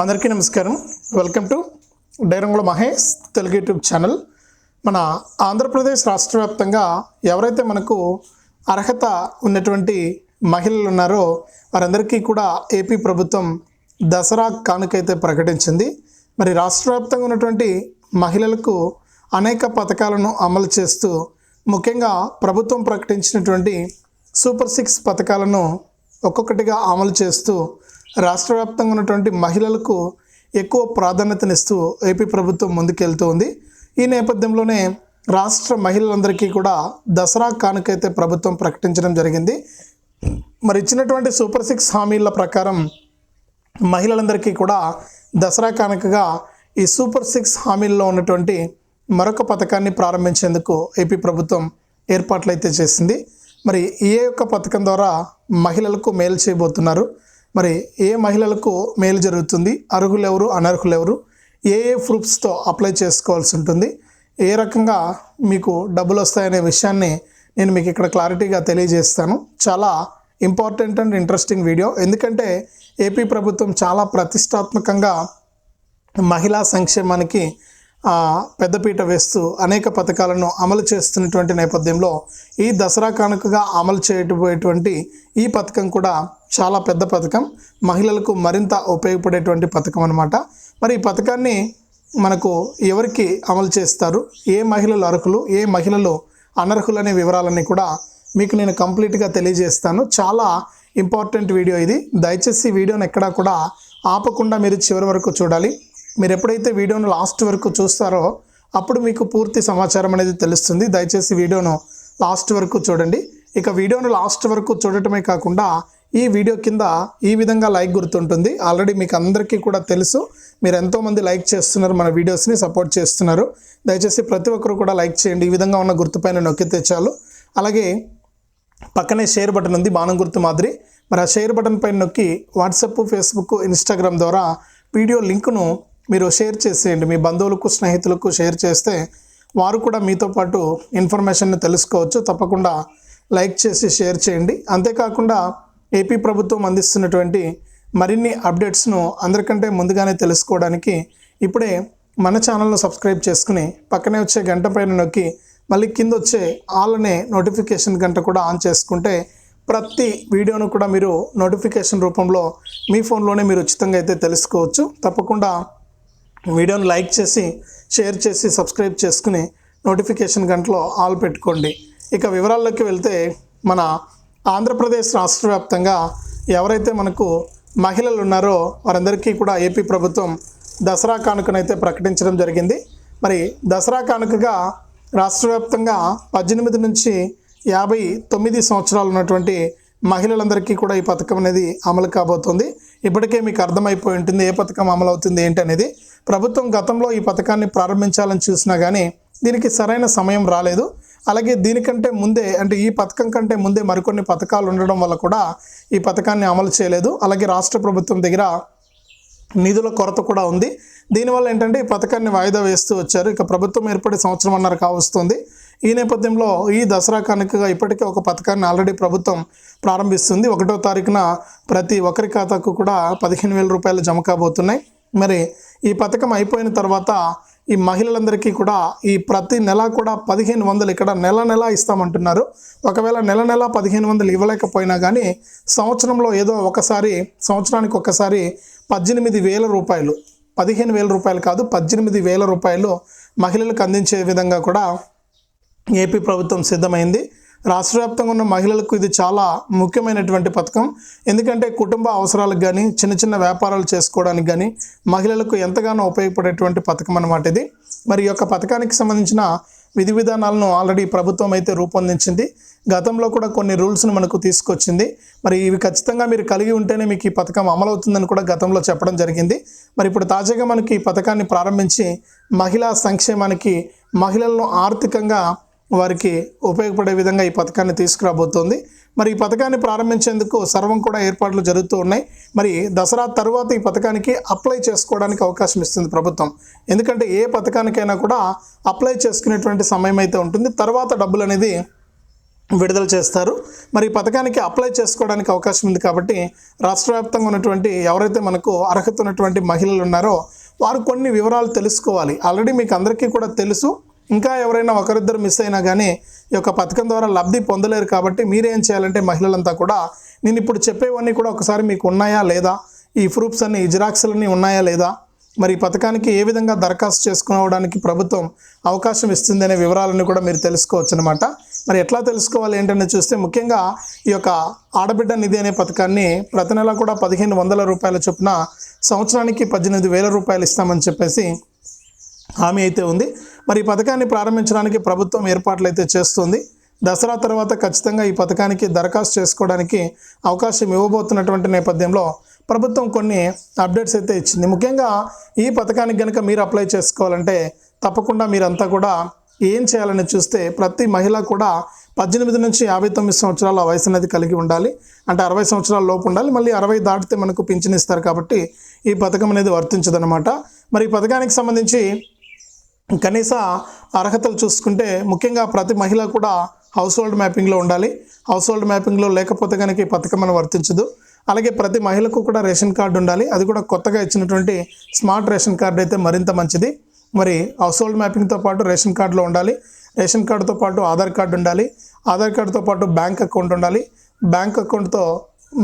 అందరికీ నమస్కారం. Welcome to డైరంగుల మహేష్ తెలుగు యూట్యూబ్ ఛానల్. మన ఆంధ్రప్రదేశ్ రాష్ట్ర వ్యాప్తంగా ఎవరైతే మనకు అర్హత ఉన్నటువంటి మహిళలు ఉన్నారో వారందరికీ కూడా ఏపీ ప్రభుత్వం దసరా కానుకైతే ప్రకటించింది. మరి రాష్ట్ర వ్యాప్తంగా ఉన్నటువంటి మహిళలకు అనేక పథకాలను అమలు చేస్తూ ముఖ్యంగా ప్రభుత్వం ప్రకటించినటువంటి సూపర్ సిక్స్ పథకాలను ఒక్కొక్కటిగా అమలు చేస్తూ రాష్ట్ర వ్యాప్తంగా ఉన్నటువంటి మహిళలకు ఎక్కువ ప్రాధాన్యతనిస్తూ ఏపీ ప్రభుత్వం ముందుకెళ్తూ ఉంది. ఈ నేపథ్యంలోనే రాష్ట్ర మహిళలందరికీ కూడా దసరా కానుకైతే ప్రభుత్వం ప్రకటించడం జరిగింది. మరి ఇచ్చినటువంటి సూపర్ సిక్స్ హామీల ప్రకారం మహిళలందరికీ కూడా దసరా కానుకగా ఈ సూపర్ సిక్స్ హామీల్లో ఉన్నటువంటి మరొక పథకాన్ని ప్రారంభించేందుకు ఏపీ ప్రభుత్వం ఏర్పాట్లు అయితే చేసింది. మరి ఏ యొక్క పథకం ద్వారా మహిళలకు మేలు చేయబోతున్నారు. మరి ఏ మహిళలకు మేలు జరుగుతుంది? అర్హులు ఎవరు అనర్హులు ఎవరు ఏ ఏ ప్రూఫ్స్తో అప్లై చేసుకోవాల్సి ఉంటుంది? ఏ రకంగా మీకు డబ్బులు వస్తాయనే విషయాన్ని నేను మీకు ఇక్కడ క్లారిటీగా తెలియజేస్తాను. చాలా ఇంపార్టెంట్ అండ్ ఇంట్రెస్టింగ్ వీడియో. ఎందుకంటే ఏపీ ప్రభుత్వం చాలా ప్రతిష్టాత్మకంగా మహిళా సంక్షేమానికి పెద్దపీట వేస్తూ అనేక పథకాలను అమలు చేస్తున్నటువంటి నేపథ్యంలో ఈ దసరా కానుకగా అమలు చేయబోయేటువంటి ఈ పథకం కూడా చాలా పెద్ద పథకం. మహిళలకు మరింత ఉపయోగపడేటువంటి పథకం అనమాట మరి ఈ పథకాన్ని మనకు ఎవరికి అమలు చేస్తారు? ఏ మహిళలు అర్హులు? ఏ మహిళలు అనర్హులు అనే వివరాలన్నీ కూడా మీకు నేను కంప్లీట్గా తెలియజేస్తాను. చాలా ఇంపార్టెంట్ వీడియో ఇది. దయచేసి వీడియోని ఎక్కడా కూడా ఆపకుండా మీరు చివరి వరకు చూడాలి. మీరు ఎప్పుడైతే వీడియోను లాస్ట్ వరకు చూస్తారో అప్పుడు మీకు పూర్తి సమాచారం అనేది తెలుస్తుంది. దయచేసి వీడియోను లాస్ట్ వరకు చూడండి. ఇక వీడియోను లాస్ట్ వరకు చూడటమే కాకుండా ఈ వీడియో కింద ఈ విధంగా లైక్ గుర్తుంటుంది. ఆల్రెడీ మీకు అందరికీ కూడా తెలుసు. మీరు ఎంతోమంది లైక్ చేస్తున్నారు మన వీడియోస్ని సపోర్ట్ చేస్తున్నారు. దయచేసి ప్రతి ఒక్కరు కూడా లైక్ చేయండి. ఈ విధంగా ఉన్న గుర్తుపైన నొక్కితే చాలు. అలాగే పక్కనే షేర్ బటన్ ఉంది బాణం గుర్తు మాదిరి. మరి ఆ షేర్ బటన్ పైన నొక్కి వాట్సాప్ ఫేస్బుక్ ఇన్స్టాగ్రామ్ ద్వారా వీడియో లింకును మీరు షేర్ చేసేయండి. మీ బంధువులకు స్నేహితులకు షేర్ చేస్తే వారు కూడా మీతో పాటు ఇన్ఫర్మేషన్ని తెలుసుకోవచ్చు. తప్పకుండా లైక్ చేసి షేర్ చేయండి. అంతేకాకుండా ఏపీ ప్రభుత్వం అందిస్తున్నటువంటి మరిన్ని అప్డేట్స్ను అందరికంటే ముందుగానే తెలుసుకోవడానికి ఇప్పుడే మన ఛానల్ను సబ్స్క్రైబ్ చేసుకుని పక్కనే వచ్చే గంట పైన నొక్కి మళ్ళీ కింద వచ్చే ఆల్ అనే నోటిఫికేషన్ గంట కూడా ఆన్ చేసుకుంటే ప్రతి వీడియోను కూడా మీరు నోటిఫికేషన్ రూపంలో మీ ఫోన్లోనే మీరు ఉచితంగా అయితే తెలుసుకోవచ్చు. తప్పకుండా వీడియోను లైక్ చేసి షేర్ చేసి సబ్స్క్రైబ్ చేసుకుని నోటిఫికేషన్ గంటలో ఆల్ పెట్టుకోండి. ఇక వివరాల్లోకి వెళ్తే మన ఆంధ్రప్రదేశ్ రాష్ట్ర వ్యాప్తంగా ఎవరైతే మనకు మహిళలు ఉన్నారో వారందరికీ కూడా ఏపీ ప్రభుత్వం దసరా కానుకనైతే ప్రకటించడం జరిగింది. మరి దసరా కానుకగా రాష్ట్ర వ్యాప్తంగా పద్దెనిమిది నుంచి యాభై తొమ్మిది సంవత్సరాలు ఉన్నటువంటి మహిళలందరికీ కూడా ఈ పథకం అనేది అమలు కాబోతుంది. ఇప్పటికే మీకు అర్థమైపోయి ఉంటుంది ఏ పథకం అమలు అవుతుంది ఏంటి అనేది. ప్రభుత్వం గతంలో ఈ పథకాన్ని ప్రారంభించాలని చూసినా కానీ దీనికి సరైన సమయం రాలేదు. అలాగే దీనికంటే ముందే అంటే ఈ పథకం కంటే ముందే మరికొన్ని పథకాలు ఉండడం వల్ల కూడా ఈ పథకాన్ని అమలు చేయలేదు. అలాగే రాష్ట్ర ప్రభుత్వం దగ్గర నిధుల కొరత కూడా ఉంది. దీనివల్ల ఏంటంటే ఈ పథకాన్ని వాయిదా వేస్తూ వచ్చారు. ఇక ప్రభుత్వం ఏర్పడి సంవత్సరం అన్నర కావస్తుంది. ఈ నేపథ్యంలో ఈ దసరా కానుకగా ఇప్పటికే ఒక పథకాన్ని ఆల్రెడీ ప్రభుత్వం ప్రారంభిస్తుంది. ఒకటో తారీఖున ప్రతి ఒక్కరి ఖాతాకు కూడా పదిహేను వేల రూపాయలు జమ కాబోతున్నాయి. మరి ఈ పథకం అయిపోయిన తర్వాత ఈ మహిళలందరికీ కూడా ఈ ప్రతి నెల కూడా పదిహేను వందలు ఇక్కడ నెల నెల ఇస్తామంటున్నారు. ఒకవేళ నెల నెల పదిహేను వందలు ఇవ్వలేకపోయినా కానీ సంవత్సరంలో ఏదో ఒకసారి సంవత్సరానికి ఒకసారి పద్దెనిమిది వేల రూపాయలు పదిహేను వేల రూపాయలు కాదు పద్దెనిమిది వేల రూపాయలు మహిళలకు అందించే విధంగా కూడా ఏపీ ప్రభుత్వం సిద్ధమైంది. రాష్ట్ర వ్యాప్తంగా ఉన్న మహిళలకు ఇది చాలా ముఖ్యమైనటువంటి పథకం. ఎందుకంటే కుటుంబ అవసరాలకు కానీ చిన్న చిన్న వ్యాపారాలు చేసుకోవడానికి కానీ మహిళలకు ఎంతగానో ఉపయోగపడేటువంటి పథకం అన్నమాట ఇది. మరి ఈ యొక్క పథకానికి సంబంధించిన విధి విధానాలను ఆల్రెడీ ప్రభుత్వం అయితే రూపొందించింది. గతంలో కూడా కొన్ని రూల్స్ను మనకు తీసుకొచ్చింది. మరి ఇవి ఖచ్చితంగా మీరు కలిగి ఉంటేనే మీకు ఈ పథకం అమలవుతుందని కూడా గతంలో చెప్పడం జరిగింది. మరి ఇప్పుడు తాజాగా మనకి ఈ పథకాన్ని ప్రారంభించి మహిళా సంక్షేమానికి మహిళలను ఆర్థికంగా వారికి ఉపయోగపడే విధంగా ఈ పథకాన్ని తీసుకురాబోతోంది. మరి ఈ పథకాన్ని ప్రారంభించేందుకు సర్వం కూడా ఏర్పాట్లు జరుగుతూ ఉన్నాయి. మరి దసరా తర్వాత ఈ పథకానికి అప్లై చేసుకోవడానికి అవకాశం ఇస్తుంది ప్రభుత్వం. ఎందుకంటే ఏ పథకానికైనా కూడా అప్లై చేసుకునేటువంటి సమయం అయితే ఉంటుంది. తర్వాత డబ్బులు అనేది విడుదల చేస్తారు. మరి ఈ పథకానికి అప్లై చేసుకోవడానికి అవకాశం ఉంది కాబట్టి రాష్ట్ర వ్యాప్తంగా ఉన్నటువంటి ఎవరైతే మనకు అర్హత ఉన్నటువంటి మహిళలు ఉన్నారో వారు కొన్ని వివరాలు తెలుసుకోవాలి. ఆల్రెడీ మీకు అందరికీ కూడా తెలుసు. ఇంకా ఎవరైనా ఒకరిద్దరు మిస్ అయినా కానీ ఈ యొక్క పథకం ద్వారా లబ్ధి పొందలేరు కాబట్టి మీరేం చేయాలంటే మహిళలంతా కూడా నేను ఇప్పుడు చెప్పేవన్నీ కూడా ఒకసారి మీకు ఉన్నాయా లేదా? ఈ ప్రూఫ్స్ అన్ని ఈ జిరాక్స్లన్నీ ఉన్నాయా లేదా? మరి ఈ పథకానికి ఏ విధంగా దరఖాస్తు చేసుకోవడానికి ప్రభుత్వం అవకాశం ఇస్తుంది అనే వివరాలను కూడా మీరు తెలుసుకోవచ్చు అనమాట మరి ఎట్లా తెలుసుకోవాలి ఏంటనే చూస్తే ముఖ్యంగా ఈ యొక్క ఆడబిడ్డ నిధి అనే పథకాన్ని ప్రతి నెల కూడా పదిహేను వందల రూపాయల చొప్పున సంవత్సరానికి పద్దెనిమిది వేల రూపాయలు ఇస్తామని చెప్పేసి హామీ అయితే ఉంది. మరి ఈ పథకాన్ని ప్రారంభించడానికి ప్రభుత్వం ఏర్పాట్లు అయితే చేస్తుంది. దసరా తర్వాత ఖచ్చితంగా ఈ పథకానికి దరఖాస్తు చేసుకోవడానికి అవకాశం ఇవ్వబోతున్నటువంటి నేపథ్యంలో ప్రభుత్వం కొన్ని అప్డేట్స్ అయితే ఇచ్చింది. ముఖ్యంగా ఈ పథకానికి కనుక మీరు అప్లై చేసుకోవాలంటే తప్పకుండా మీరంతా కూడా ఏం చేయాలని చూస్తే ప్రతి మహిళ కూడా పద్దెనిమిది నుంచి యాభై తొమ్మిది సంవత్సరాల వయసు అనేది కలిగి ఉండాలి. అంటే అరవై సంవత్సరాల లోపు ఉండాలి. మళ్ళీ అరవై దాటితే మనకు పింఛన్ ఇస్తారు కాబట్టి ఈ పథకం అనేది వర్తించదనమాట మరి ఈ పథకానికి సంబంధించి కనీస అర్హతలు చూసుకుంటే ముఖ్యంగా ప్రతి మహిళ కూడా హౌస్ హోల్డ్ మ్యాపింగ్లో ఉండాలి. హౌస్ హోల్డ్ మ్యాపింగ్లో లేకపోతే కనుక ఈ పథకం అని వర్తించదు. అలాగే ప్రతి మహిళకు కూడా రేషన్ కార్డు ఉండాలి. అది కూడా కొత్తగా ఇచ్చినటువంటి స్మార్ట్ రేషన్ కార్డు అయితే మరింత మంచిది. మరి హౌస్ హోల్డ్ మ్యాపింగ్తో పాటు రేషన్ కార్డులో ఉండాలి. రేషన్ కార్డుతో పాటు ఆధార్ కార్డు ఉండాలి. ఆధార్ కార్డుతో పాటు బ్యాంక్ అకౌంట్ ఉండాలి. బ్యాంక్ అకౌంట్తో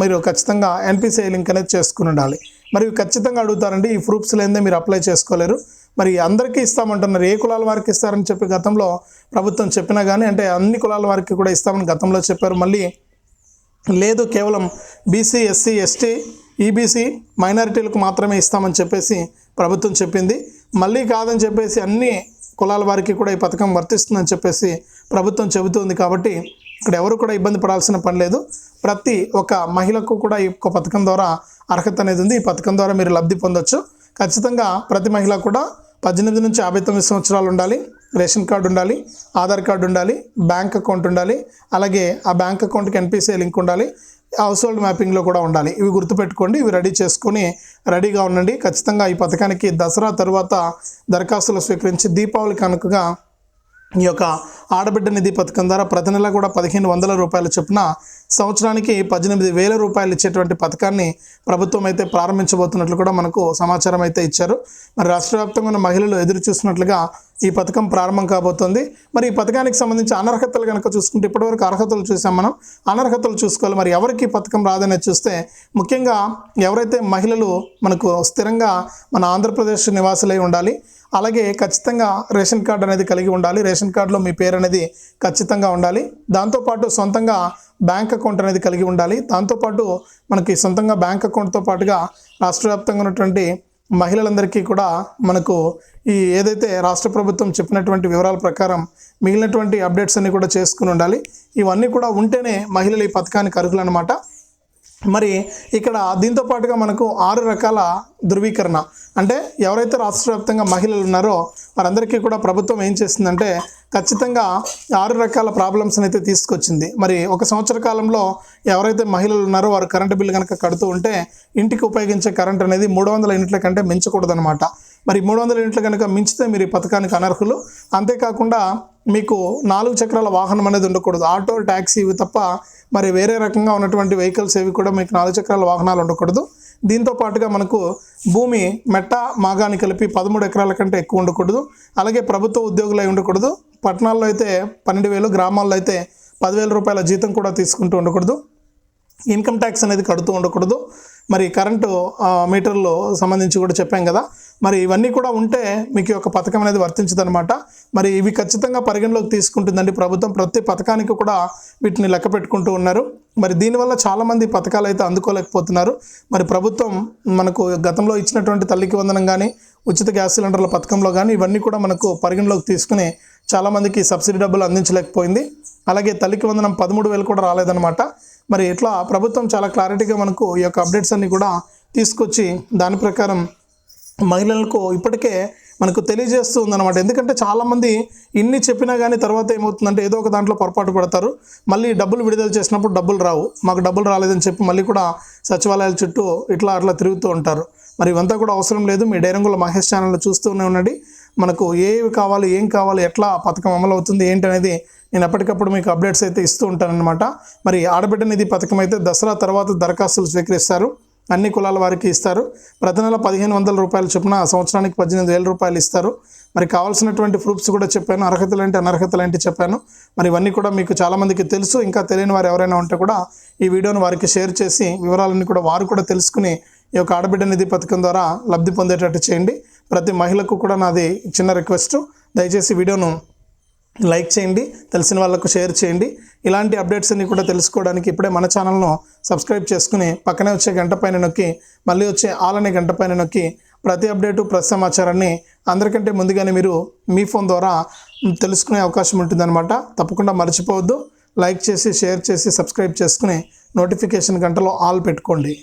మీరు ఖచ్చితంగా ఎన్పిసిఐ లింక్ అనేది చేసుకుని ఉండాలి. మరి ఖచ్చితంగా అడుగుతారండి ఈ ప్రూఫ్స్ లేదే మీరు అప్లై చేసుకోలేరు. మరి అందరికీ ఇస్తామంటున్నారు ఏ కులాల వారికి ఇస్తారని చెప్పి గతంలో ప్రభుత్వం చెప్పినా కానీ అంటే అన్ని కులాల వారికి కూడా ఇస్తామని గతంలో చెప్పారు. మళ్ళీ లేదు కేవలం బీసీ ఎస్సీ ఎస్టీ ఈబీసీ మైనారిటీలకు మాత్రమే ఇస్తామని చెప్పేసి ప్రభుత్వం చెప్పింది. మళ్ళీ కాదని చెప్పేసి అన్ని కులాల వారికి కూడా ఈ పథకం వర్తిస్తుందని చెప్పేసి ప్రభుత్వం చెబుతుంది కాబట్టి ఇక్కడ ఎవరు కూడా ఇబ్బంది పడాల్సిన పని లేదు. ప్రతి ఒక్క మహిళకు కూడా ఈ యొక్క పథకం ద్వారా అర్హత అనేది ఉంది. ఈ పథకం ద్వారా మీరు లబ్ధి పొందొచ్చు. ఖచ్చితంగా ప్రతి మహిళ కూడా పద్దెనిమిది నుంచి యాభై తొమ్మిది సంవత్సరాలు ఉండాలి. రేషన్ కార్డు ఉండాలి ఆధార్ కార్డు ఉండాలి బ్యాంక్ అకౌంట్ ఉండాలి అలాగే ఆ బ్యాంక్ అకౌంట్కి ఎన్పిసిఐ లింక్ ఉండాలి హౌస్ హోల్డ్ మ్యాపింగ్లో కూడా ఉండాలి. ఇవి గుర్తుపెట్టుకోండి ఇవి రెడీ చేసుకొని రెడీగా ఉండండి. ఖచ్చితంగా ఈ పథకానికి దసరా తరువాత దరఖాస్తులు స్వీకరించి దీపావళి కనుకగా ఈ యొక్క ఆడబిడ్డ నిధి పథకం ద్వారా ప్రతి నెల కూడా పదిహేను వందల రూపాయల చొప్పున సంవత్సరానికి పద్దెనిమిది వేల రూపాయలు ఇచ్చేటువంటి పథకాన్ని ప్రభుత్వం అయితే ప్రారంభించబోతున్నట్లు కూడా మనకు సమాచారం అయితే ఇచ్చారు. మరి రాష్ట్ర వ్యాప్తంగా ఉన్న మహిళలు ఎదురు చూస్తున్నట్లుగా ఈ పథకం ప్రారంభం కాబోతోంది. మరి ఈ పథకానికి సంబంధించి అనర్హతలు కనుక చూసుకుంటే ఇప్పటివరకు అర్హతలు చూసాం మనం. అనర్హతలు చూసుకోవాలి. మరి ఎవరికి ఈ పథకం రాదనేది చూస్తే ముఖ్యంగా ఎవరైతే మహిళలు మనకు స్థిరంగా మన ఆంధ్రప్రదేశ్ నివాసులై ఉండాలి అలాగే ఖచ్చితంగా రేషన్ కార్డు అనేది కలిగి ఉండాలి. రేషన్ కార్డులో మీ పేరు అనేది ఖచ్చితంగా ఉండాలి. దాంతోపాటు సొంతంగా బ్యాంక్ అకౌంట్ అనేది కలిగి ఉండాలి. దాంతోపాటు మనకి సొంతంగా బ్యాంక్ అకౌంట్తో పాటుగా రాష్ట్ర వ్యాప్తంగా ఉన్నటువంటి మహిళలందరికీ కూడా మనకు ఈ ఏదైతే రాష్ట్ర ప్రభుత్వం చెప్పినటువంటి వివరాల ప్రకారం మిగిలినటువంటి అప్డేట్స్ అన్నీ కూడా చేసుకుని ఉండాలి. ఇవన్నీ కూడా ఉంటేనే మహిళలు ఈ పథకానికి అర్హులు అనమాట మరి ఇక్కడ దీంతో పాటుగా మనకు ఆరు రకాల ధృవీకరణ. అంటే ఎవరైతే రాష్ట్ర వ్యాప్తంగా మహిళలు ఉన్నారో వారందరికీ కూడా ప్రభుత్వం ఏం చేస్తుందంటే ఖచ్చితంగా ఆరు రకాల ప్రాబ్లమ్స్ అయితే తీసుకొచ్చింది. మరి ఒక సంవత్సర కాలంలో ఎవరైతే మహిళలు ఉన్నారో వారు కరెంటు బిల్లు కనుక కడుతూ ఉంటే ఇంటికి ఉపయోగించే కరెంట్ అనేది మూడు వందల యూనిట్ల కంటే మించకూడదనమాట మరి మూడు వందల యూనిట్లు కనుక మించితే మీరు ఈ పథకానికి అనర్హులు. అంతేకాకుండా మీకు నాలుగు చక్రాల వాహనం అనేది ఉండకూడదు. ఆటో ట్యాక్సీ ఇవి తప్ప మరి వేరే రకంగా ఉన్నటువంటి వెహికల్స్ ఏవి కూడా మీకు నాలుగు చక్రాల వాహనాలు ఉండకూడదు. దీంతో పాటుగా మనకు భూమి మెట్ట మాగాని కలిపి పదమూడు ఎకరాల కంటే ఎక్కువ ఉండకూడదు. అలాగే ప్రభుత్వ ఉద్యోగులు అయి ఉండకూడదు. పట్టణాల్లో అయితే పన్నెండు వేలు గ్రామాల్లో అయితే పదివేల రూపాయల జీతం కూడా తీసుకుంటూ ఉండకూడదు. ఇన్కమ్ ట్యాక్స్ అనేది కడుతూ ఉండకూడదు. మరి కరెంటు మీటర్లు సంబంధించి కూడా చెప్పాం కదా. మరి ఇవన్నీ కూడా ఉంటే మీకు ఒక యొక్క పథకం అనేది వర్తించదనమాట మరి ఇవి ఖచ్చితంగా పరిగణలోకి తీసుకుంటుందండి ప్రభుత్వం. ప్రతి పథకానికి కూడా వీటిని లెక్క పెట్టుకుంటూ ఉన్నారు. మరి దీనివల్ల చాలామంది పథకాలు అయితే అందుకోలేకపోతున్నారు. మరి ప్రభుత్వం మనకు గతంలో ఇచ్చినటువంటి తల్లికి వందనం కానీ ఉచిత గ్యాస్ సిలిండర్ల పథకంలో కానీ ఇవన్నీ కూడా మనకు పరిగణలోకి తీసుకుని చాలామందికి సబ్సిడీ డబ్బులు అందించలేకపోయింది. అలాగే తల్లికి వందనం పదమూడు వేలు కూడా రాలేదన్నమాట. మరి ఇట్లా ప్రభుత్వం చాలా క్లారిటీగా మనకు ఈ యొక్క అప్డేట్స్ అన్ని కూడా తీసుకొచ్చి దాని ప్రకారం మహిళలకు ఇప్పటికే మనకు తెలియజేస్తూ ఉందన్నమాట. ఎందుకంటే చాలామంది ఇన్ని చెప్పినా కానీ తర్వాత ఏమవుతుందంటే ఏదో ఒక దాంట్లో పొరపాటు పడతారు. మళ్ళీ డబ్బులు విడుదల చేసినప్పుడు డబ్బులు రావు. మాకు డబ్బులు రాలేదని చెప్పి మళ్ళీ కూడా సచివాలయాల చుట్టూ ఇట్లా అట్లా తిరుగుతూ ఉంటారు. మరి ఇవంతా కూడా అవసరం లేదు. మీ డైరంగుల మహేష్ ఛానల్లో చూస్తూనే ఉండండి. మనకు ఏవి కావాలి ఏం కావాలి ఎట్లా పథకం అమలు అవుతుంది ఏంటి అనేది నేను ఎప్పటికప్పుడు మీకు అప్డేట్స్ అయితే ఇస్తూ ఉంటానన్నమాట. మరి ఆడబిడ్డ నిధి పథకం అయితే దసరా తర్వాత దరఖాస్తులు స్వీకరిస్తారు అన్ని కులాల వారికి ఇస్తారు. ప్రతి నెల పదిహేను వందల రూపాయల చొప్పున సంవత్సరానికి పద్దెనిమిది వేల రూపాయలు ఇస్తారు. మరి కావాల్సినటువంటి ప్రూఫ్స్ కూడా చెప్పాను అర్హతలు ఏంటి అనర్హతలు ఏంటి చెప్పాను. మరి ఇవన్నీ కూడా మీకు చాలామందికి తెలుసు ఇంకా తెలియని వారు ఎవరైనా ఉంటే కూడా ఈ వీడియోను వారికి షేర్ చేసి వివరాలన్నీ కూడా వారు కూడా తెలుసుకుని ఈ యొక్క ఆడబిడ్డ నిధి పథకం ద్వారా లబ్ధి పొందేటట్టు చేయండి. ప్రతి మహిళకు కూడా నాది చిన్న రిక్వెస్ట్. దయచేసి వీడియోను లైక్ చేయండి తెలిసిన వాళ్ళకు షేర్ చేయండి. ఇలాంటి అప్డేట్స్ అన్ని కూడా తెలుసుకోవడానికి ఇప్పుడే మన ఛానల్ను సబ్స్క్రైబ్ చేసుకుని పక్కనే వచ్చే గంట పైన నొక్కి మళ్ళీ వచ్చే ఆల్ అనే గంట పైన నొక్కి ప్రతి అప్డేటు ప్రతి సమాచారాన్ని అందరికంటే ముందుగానే మీరు మీ ఫోన్ ద్వారా తెలుసుకునే అవకాశం ఉంటుందన్నమాట. తప్పకుండా మర్చిపోవద్దు. లైక్ చేసి షేర్ చేసి సబ్స్క్రైబ్ చేసుకుని నోటిఫికేషన్ గంటలో ఆల్ పెట్టుకోండి.